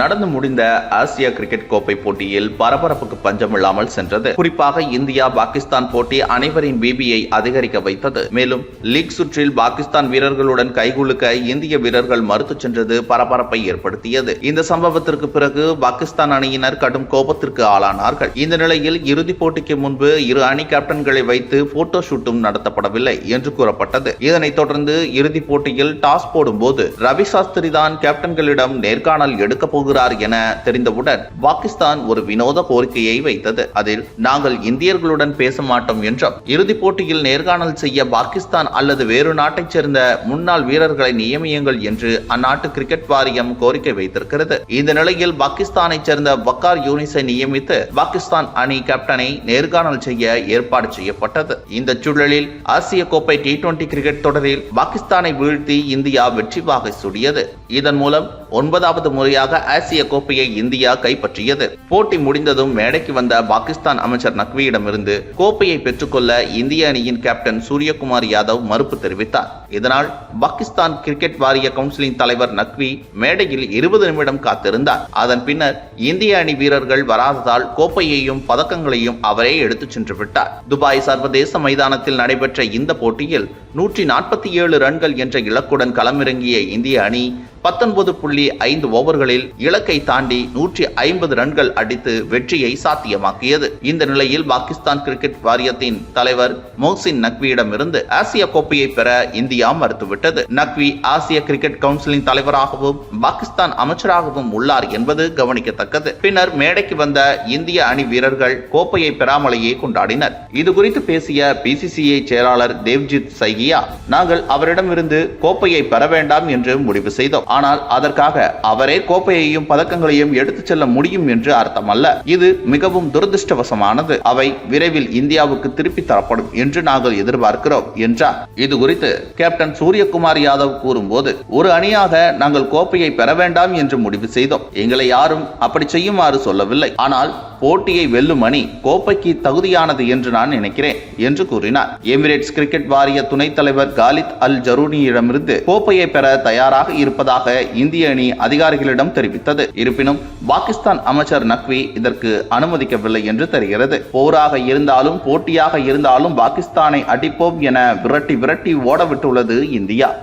நடந்து முடிந்த ஆசிய கிரிக்கெட் கோப்பை போட்டியில் பரபரப்புக்கு பஞ்சமில்லாமல் சென்றது. குறிப்பாக இந்தியா பாகிஸ்தான் போட்டி அனைவரின் பிபியை அதிகரிக்க வைத்தது. மேலும் லீக் சுற்றில் பாகிஸ்தான் வீரர்களுடன் கைகுலுக்க இந்திய வீரர்கள் மறுத்து சென்றது பரபரப்பை ஏற்படுத்தியது. இந்த சம்பவத்திற்கு பிறகு பாகிஸ்தான் அணியினர் கடும் கோபத்திற்கு ஆளானார்கள். இந்த நிலையில் இறுதிப் போட்டிக்கு முன்பு இரு அணி கேப்டன்களை வைத்து போட்டோ ஷூட்டும் நடத்தப்படவில்லை என்று கூறப்பட்டது. இதனைத் தொடர்ந்து இறுதிப் போட்டியில் டாஸ் போடும்போது ரவி சாஸ்திரி தான் கேப்டன்களிடம் நேர்காணல் எடுக்கப் போகிறார் என தெரிந்தவுடன் பாகிஸ்தான் ஒரு வினோத கோரிக்கையை வைத்தது. அதில் நாங்கள் இந்தியர்களுடன் பேச மாட்டோம் என்றும் இறுதிப் போட்டியில் நேர்காணல் செய்ய பாகிஸ்தான் அல்லது வேறு நாட்டைச் சேர்ந்த முன்னாள் வீரர்களை நியமியுங்கள் என்று அந்நாட்டு கிரிக்கெட் வாரியம் கோரிக்கை வைத்திருக்கிறது. இந்த நிலையில் பாகிஸ்தானைச் சேர்ந்த வக்கார் யூனிஸை நியமித்து பாகிஸ்தான் அணி கேப்டனை நேர்காணல் செய்ய ஏற்பாடு செய்யப்பட்டது. இந்த சூழலில் ஆசிய கோப்பை டி டுவெண்டி கிரிக்கெட் தொடரில் பாகிஸ்தானை வீழ்த்தி இந்தியா வெற்றி வாகை சூடியது. இதன் மூலம் ஒன்பதாவது முறையாக ஆசிய கோப்பையை இந்தியா கைப்பற்றியது. போட்டி முடிந்ததும் மேடைக்கு வந்த பாகிஸ்தான் அமைச்சர் நக்வியிடமிருந்து கோப்பையை பெற்றுக்கொள்ள இந்திய அணியின் கேப்டன் சூரியகுமார் யாதவ் மறுப்பு தெரிவித்தார். இதனால் பாகிஸ்தான் கிரிக்கெட் வாரிய கவுன்சிலின் தலைவர் நக்வி மேடையில் இருபது நிமிடம் காத்திருந்தார். அதன் பின்னர் இந்திய அணி வீரர்கள் வராததால் கோப்பையையும் பதக்கங்களையும் அவரே எடுத்துச் சென்று விட்டார். துபாய் சர்வதேச மைதானத்தில் நடைபெற்ற இந்த போட்டியில் நூற்றி நாற்பத்தி ஏழு ரன்கள் என்ற இலக்குடன் களமிறங்கிய இந்திய அணி பத்தொன்பது புள்ளி ஐந்து ஓவர்களில் இலக்கை தாண்டி நூற்றி ஐம்பது ரன்கள் அடித்து வெற்றியை சாத்தியமாக்கியது. இந்த நிலையில் பாகிஸ்தான் கிரிக்கெட் வாரியத்தின் தலைவர் மோசின் நக்வியிடமிருந்து ஆசிய கோப்பையை பெற இந்தியா மறுத்துவிட்டது. நக்வி ஆசிய கிரிக்கெட் கவுன்சிலின் தலைவராகவும் பாகிஸ்தான் அமைச்சராகவும் உள்ளார் என்பது கவனிக்கத்தக்கது. பின்னர் மேடைக்கு வந்த இந்திய அணி வீரர்கள் கோப்பையை பெறாமலேயே கொண்டாடினர். இது குறித்து பேசிய பிசிசிஐ செயலாளர் தேவ்ஜித் சைகியா நாங்கள் அவரிடமிருந்து கோப்பையை பெற வேண்டாம் என்று முடிவு செய்தோம். ஆனால் அதற்காக அவரே கோப்பையையும் பதக்கங்களையும் எடுத்துச் செல்ல முடியும் என்று அர்த்தமல்ல. இது மிகவும் துரதிருஷ்டவசமானது. அவை விரைவில் இந்தியாவுக்கு திருப்பி தரப்படும் என்று நாங்கள் எதிர்பார்க்கிறோம் என்றார். இது குறித்து கேப்டன் சூரியகுமார் யாதவ் கூறும்போது ஒரு அணியாக நாங்கள் கோப்பையை பெற வேண்டாம் என்று முடிவு செய்தோம். எங்களை யாரும் அப்படி செய்யுமாறு சொல்லவில்லை. ஆனால் போட்டியை வெல்லும் அணி கோப்பைக்கு தகுதியானது என்று நான் நினைக்கிறேன் என்று கூறினார். எமிரேட்ஸ் கிரிக்கெட் வாரிய துணைத் தலைவர் காலித் அல் ஜரூனியிடமிருந்து கோப்பையை பெற தயாராக இருப்பதாக இந்திய அணி அதிகாரிகளிடம் தெரிவித்தது. இருப்பினும் பாகிஸ்தான் பாகிஸ்தான் அமைச்சர் நக்வி இதற்கு அனுமதிக்கவில்லை என்று தெரிகிறது. போராக இருந்தாலும் போட்டியாக இருந்தாலும் பாகிஸ்தானை அடிப்போம் என விரட்டி விரட்டி ஓடவிட்டுள்ளது இந்தியா.